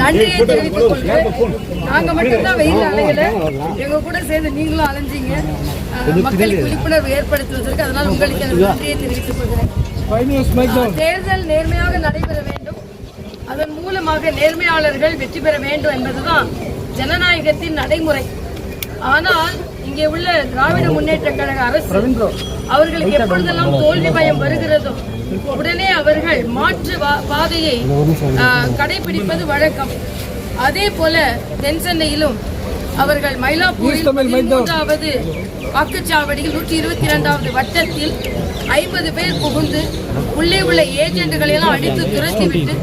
நன்றியை தெரிவித்துக் கொள்கிறேன் நாங்க மட்டும்தான் வெயில் அலையல. எங்க கூட சேர்ந்து நீங்களும் அலைஞ்சீங்க. மக்களுக்கு விழிப்புணர்வு ஏற்படுத்துவதற்கு அதனால் உங்களுக்கு நன்றியை தெரிவித்துக் கொள்கிறேன். தேர்தல் நேர்மையாக நடைபெற வேண்டும். அதன் மூலமாக நேர்மையாளர்கள் வெற்றி பெற வேண்டும் என்பதுதான் ஜனநாயகத்தின் நடைமுறை. ஆனால் இங்கே உள்ள திராவிட முன்னேற்ற கழக அரசு அவர்களுக்கு எப்பொழுதெல்லாம் தோல்வி பயம் வருகிறதோ உடனே அவர்கள் மாற்று பாதையை கடைபிடிப்பது வழக்கம். அதே போல தென் சென்னையிலும் அவர்கள் மயிலாப்பூரில் பதிமூன்றாவது வாக்குச்சாவடியில் நூற்றி இருபத்தி இரண்டாவது வட்டத்தில் ஐம்பது பேர் புகுந்து உள்ளே உள்ள ஏஜென்ட்டுகளை எல்லாம் அடித்து துரத்திவிட்டு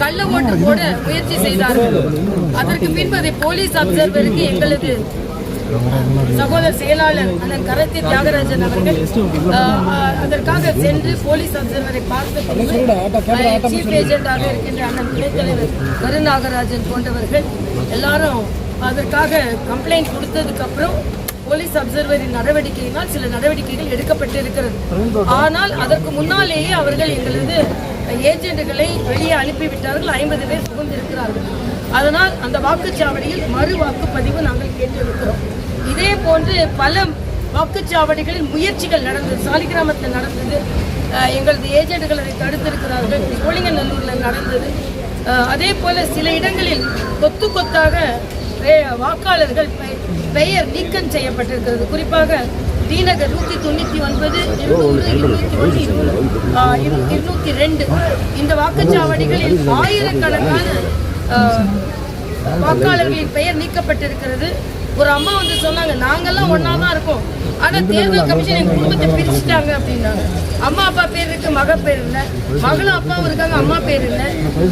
கள்ள ஓட்டு போட முயற்சி செய்தார்கள். அதற்கு பின்பு அதை போலீஸ் அப்சர்வருக்கு எங்களது சகோதர செயலாளர் அண்ணன் கரத்தி தியாகராஜன் அவர்கள் அதற்காக சென்று போலீஸ் அப்சர்வரை பார்த்து சீஃப் ஏஜென்டாக இருக்கின்ற அண்ணன் துணைத்தலைவர் கருநாகராஜன் போன்றவர்கள் எல்லாரும் அதற்காக கம்ப்ளைண்ட் கொடுத்ததுக்கு அப்புறம் போலீஸ் அப்சர்வரின் நடவடிக்கையினால் சில நடவடிக்கைகள் எடுக்கப்பட்டு இருக்கிறது ஆனால் அதற்கு முன்னாலேயே அவர்கள் எங்களது ஏஜென்ட்டுகளை வெளியே அனுப்பிவிட்டார்கள். ஐம்பது பேர் புகுந்திருக்கிறார்கள். அதனால் அந்த வாக்குச்சாவடியில் மறு வாக்குப்பதிவு நாங்கள் கேட்டிருக்கிறோம். இதே போன்று பல வாக்குச்சாவடிகளில் முயற்சிகள் நடந்தது. சாலிகிராமத்தில் நடந்தது. எங்களது ஏஜென்ட்கள் அதை தடுத்திருக்கிறார்கள். சோழிங்கநல்லூரில் நடந்தது. அதே போல சில இடங்களில் கொத்து கொத்தாக வாக்காளர்கள் பெயர் நீக்கம் செய்யப்பட்டிருக்கிறது. குறிப்பாக டிநகர் நூற்றி தொண்ணூற்றி ஒன்பது இருநூறு இருநூத்தி ஒன்று இருநூற்றி ரெண்டு. இந்த வாக்குச்சாவடிகளில் ஆயிரக்கணக்கான வாக்காளர்களின் பெயர் நீக்கப்பட்டிருக்கிறது. ஒரு அம்மா வந்து சொன்னாங்க நாங்கெல்லாம் ஒண்ணா தான் இருக்கோம். ஆனா தேர்தல் கமிஷன் எங்க குடும்பத்தை பிரிச்சுட்டாங்க அப்படின்னாங்க. அம்மா அப்பா பேர் இருக்கு மக பேர் இல்ல. மகளும் அப்பாவும் இருக்காங்க அம்மா பேர் இல்ல.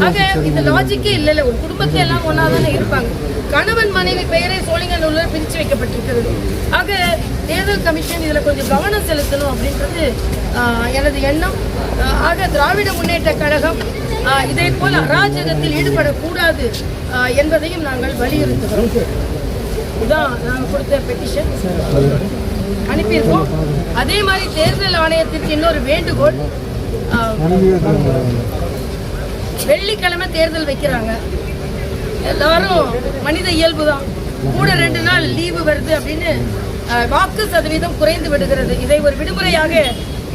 ஆக இந்த லாஜிக்கே இல்ல இல்ல ஒரு குடும்பத்தை எல்லாம் ஒண்ணா தானே இருப்பாங்க. கணவன் மனைவி பெயரை சோழிங்கநல்லூர் பிரிச்சு வைக்கப்பட்டிருக்கிறது. ஆக தேர்தல் கமிஷன் இதுல கொஞ்சம் கவனம் செலுத்தணும் அப்படின்றது எனது எண்ணம். ஆக திராவிட முன்னேற்ற கழகம் இதே போல அராஜகத்தில் ஈடுபடக்கூடாது என்பதையும் நாங்கள் வலியுறுத்துகிறோம். இதான் நாங்கள் கொடுத்த பெட்டிஷன் அனுப்பியிருக்கோம். அதே மாதிரி தேர்தல் ஆணையத்திற்கு இன்னொரு வேண்டுகோள் வெள்ளிக்கிழமை தேர்தல் வைக்கிறாங்க. எல்லாரும் மனித இயல்பு தான். கூட ரெண்டு நாள் லீவு வருது அப்படின்னு வாக்கு சதவீதம் குறைந்து விடுகிறது. இதை ஒரு விடுமுறையாக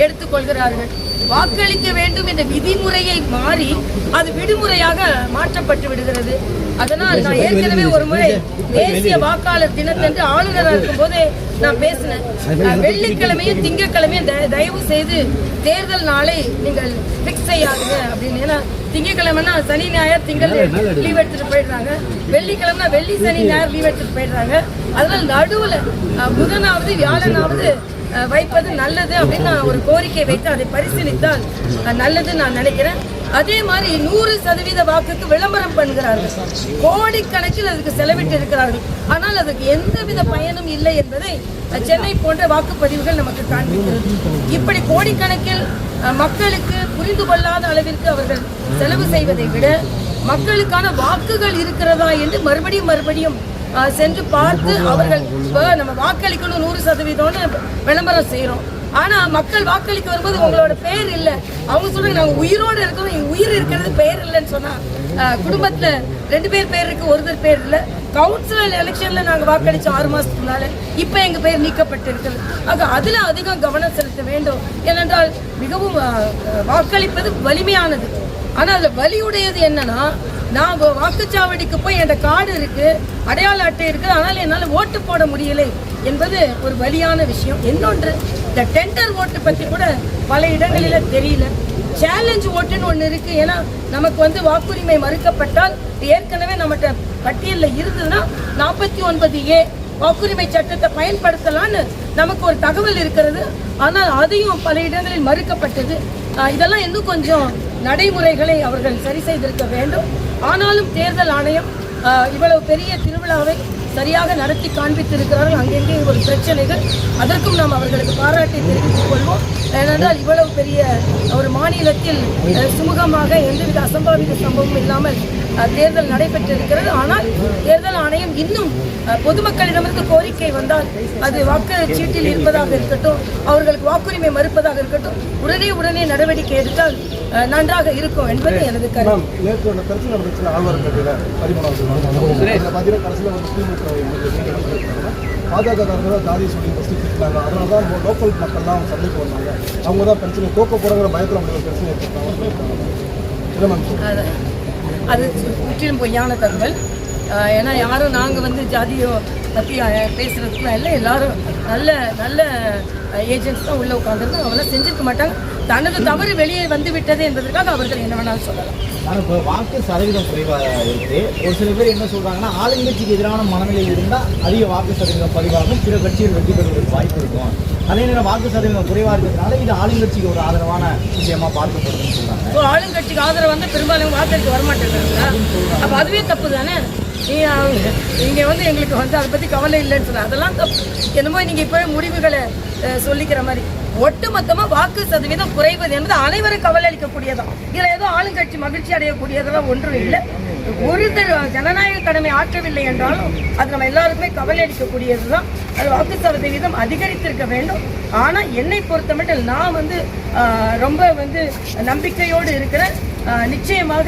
எடுத்துக்கொள்கிறார்கள். வாக்களிக்க வேண்டும் என்ற விதிமுறையை மாறி அது விடுமுறையாக மாற்றப்பட்டு விடுகிறது. அதனால் நான் ஏற்கனவே ஒரு முறை தேசிய வாக்காளர் தினத்தன்று ஆளுநராக இருக்கும் போதே நான் பேசினேன் வெள்ளிக்கிழமையும் திங்கட்கிழமையும் தய- தயவு செய்து தேர்தல் நாளை நீங்கள் பிக்ஸ் செய்யாதுங்க அப்படின்னு. ஏன்னா திங்கக்கிழமைனா சனி ஞாயிறு திங்கள் லீவ் எடுத்துட்டு போயிடுறாங்க. வெள்ளிக்கிழமை வெள்ளி சனி ஞாயிறு லீவ் எடுத்துட்டு போயிடுறாங்க. அதனால நடுவுல புதனாவது வியாழனாவது வைப்பது நல்லது அப்படின்னு நான் ஒரு கோரிக்கை வைத்து அதை பரிசீலித்தால் நல்லது நான் நினைக்கிறேன். அதே மாதிரி நூறு சதவீத வாக்குக்கு விளம்பரம் பண்ணுகிறார்கள். கோடிக்கணக்கில் அதுக்கு செலவிட்டு இருக்கிறார்கள் ஆனால் அதுக்கு எந்தவித பயனும் இல்லை என்பதை சென்னை போன்ற வாக்குப்பதிவுகள் நமக்கு காண்பிக்கிறது. இப்படி கோடிக்கணக்கில் மக்களுக்கு புரிந்து கொள்ளாத அளவிற்கு அவர்கள் செலவு செய்வதை விட மக்களுக்கான வாக்குகள் இருக்கிறதா என்று மறுபடியும் மறுபடியும் சென்று பார்த்து அவர்கள் நம்ம வாக்களிக்கணும் நூறு சதவீதம்னு விளம்பரம் செய்கிறோம் ஆனால் மக்கள் வாக்களிக்க வரும்போது உங்களோட பெயர் இல்லை. அவங்க சொல்கிறாங்க நாங்கள் உயிரோட இருக்கிறோம் எங்கள் உயிர் இருக்கிறது பெயர் இல்லைன்னு சொன்னால் குடும்பத்தில் ரெண்டு பேர் பேர் இருக்குது ஒருத்தர் பேர் இல்லை. கவுன்சிலர் எலெக்ஷனில் நாங்கள் வாக்களித்தோம் ஆறு மாதத்துக்கு முன்னால் இப்போ எங்கள் பேர் நீக்கப்பட்டு இருக்கிறது ஆக அதில் அதிகம் கவனம் செலுத்த வேண்டும். ஏனென்றால் மிகவும் வாக்களிப்பது வலிமையானது. ஆனால் அதில் வலியுடையது என்னன்னா நான் வாக்குச்சாவடிக்கு போய் என் கார்டு இருக்கு அடையாள அட்டை இருக்கு ஆனால் என்னால் ஓட்டு போட முடியலை என்பது ஒரு வலியான விஷயம். இன்னொன்று இந்த டெண்டர் ஓட்டு பற்றி கூட பல இடங்களில் தெரியல. சேலஞ்ச் ஓட்டுன்னு ஒன்று இருக்கு. ஏன்னா நமக்கு வந்து வாக்குரிமை மறுக்கப்பட்டால் ஏற்கனவே நம்மகிட்ட பட்டியலில் இருந்ததுன்னா நாற்பத்தி ஒன்பது ஏ வாக்குரிமை சட்டத்தை பயன்படுத்தலான்னு நமக்கு ஒரு தகவல் இருக்கிறது. ஆனால் அதையும் பல இடங்களில் மறுக்கப்பட்டது. இதெல்லாம் இன்னும் கொஞ்சம் நடைமுறைகளை அவர்கள் சரி செய்திருக்க வேண்டும். ஆனாலும் தேர்தல் ஆணையம் இவ்வளவு பெரிய திருவிழாவை சரியாக நடத்தி காண்பித்திருக்கிறார்கள். அங்கெங்கே ஒரு பிரச்சனைகள். அதற்கும் நாம் அவர்களுக்கு பாராட்டை தெரிவித்துக் கொள்வோம். ஏனென்றால் இவ்வளவு பெரிய ஒரு மாநிலத்தில் சுமூகமாக எந்தவித அசம்பாவித சம்பவமும் இல்லாமல் தேர்தல் நடைபெற்றிருக்கிறது. ஆனால் தேர்தல் ஆணையம் இன்னும் பொதுமக்களிடமிருந்து கோரிக்கை வந்தால் அது வாக்கு சீட்டில் இருப்பதாக இருக்கட்டும் அவர்களுக்கு வாக்குரிமை மறுப்பதாக இருக்கட்டும் உடனே உடனே நடவடிக்கை எடுத்தால் நன்றாக இருக்கும் என்பது எனது கருத்து. பாஜக ஜாதி சொல்லி ஃபஸ்ட்டு திட்டாங்க. அதனால தான் லோக்கல் மக்கள்லாம் சண்டைக்கு வந்தாங்க. அவங்க தான் பிரச்சனை. தோக்க போகிறங்கிற பயத்தில் அவங்க பிரச்சனை ஏற்பட்டாங்க அது முற்றிலும் பொய்யான தகவல். ஏன்னா யாரும் நாங்கள் வந்து ஜாதியோ பற்றி பேசுகிறதுக்குலாம் இல்லை எல்லாரும் நல்ல நல்ல ஏஜென்ட்ஸ் தான் உள்ளே உட்காந்துருக்கோம் அவங்களாம் செஞ்சிருக்க மாட்டாங்க. தனது தவறு வெளியே வந்து விட்டது என்பதற்காக அவர்கள் என்ன வேணாலும் சொல்லலாம். ஆனால் இப்போ வாக்கு சதவீதம் குறைவாக இருக்கு. ஒரு சில பேர் என்ன சொல்றாங்கன்னா ஆளுங்கட்சிக்கு எதிரான மனநிலை இருந்தால் அதிக வாக்கு சதவீதம் பதிவாகும். பிற கட்சிகள் வெற்றி பெறுவதற்கு வாய்ப்பு இருக்கும். அதே நேரம் வாக்கு சதவீதம் குறைவாக இருக்கிறதுனால இது ஆளுங்கட்சிக்கு ஒரு ஆதரவான விஷயமா பார்க்கப்படுதுன்னு சொல்றாங்க. இப்போ ஆளுங்கட்சிக்கு ஆதரவு வந்து பெரும்பாலும் வாக்களிக்க வரமாட்டேங்கிறாங்களா அப்போ அதுவே தப்பு தானே? நீங்கள் வந்து எங்களுக்கு வந்து அதை பற்றி கவலை இல்லைன்னு சொன்ன அதெல்லாம் தப்பு என்னமோ நீங்கள் இப்போ முடிவுகளை சொல்லிக்கிற மாதிரி. ஒட்டுமொத்தமாக வாக்கு சதவீதம் குறைவது என்பது அனைவரும் கவலை அளிக்கக்கூடியதான் இதில் ஏதோ ஆளுங்கட்சி மகிழ்ச்சி அடையக்கூடியதெல்லாம் ஒன்றும் இல்லை. ஒருத்தர் ஜனநாயக கடமை ஆற்றவில்லை என்றாலும் அது நம்ம எல்லாருக்குமே கவலை அளிக்கக்கூடியது தான் அது வாக்கு சதவீதம் அதிகரித்திருக்க வேண்டும். ஆனால் என்னை பொறுத்த மட்டும் நான் வந்து ரொம்ப வந்து நம்பிக்கையோடு இருக்கிறேன். நிச்சயமாக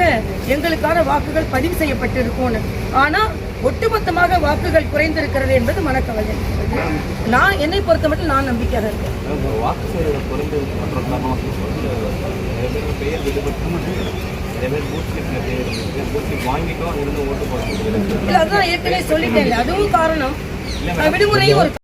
எங்களுக்கான வாக்குகள் பதிவு செய்யப்பட்டிருக்கும்னு. ஆனால் ஒட்டுமொத்தமாக வாக்குகள் குறைந்திருக்கிறது என்பது மனக்கவலை. நான் என்னை பொறுத்தமட்டில் நான் நம்பிக்கையாக இருக்கேன். மட்டும் இல்லை அதான் ஏற்கனவே சொல்லிட்டேன் அதுவும் காரணம். விடுமுறையும் ஒரு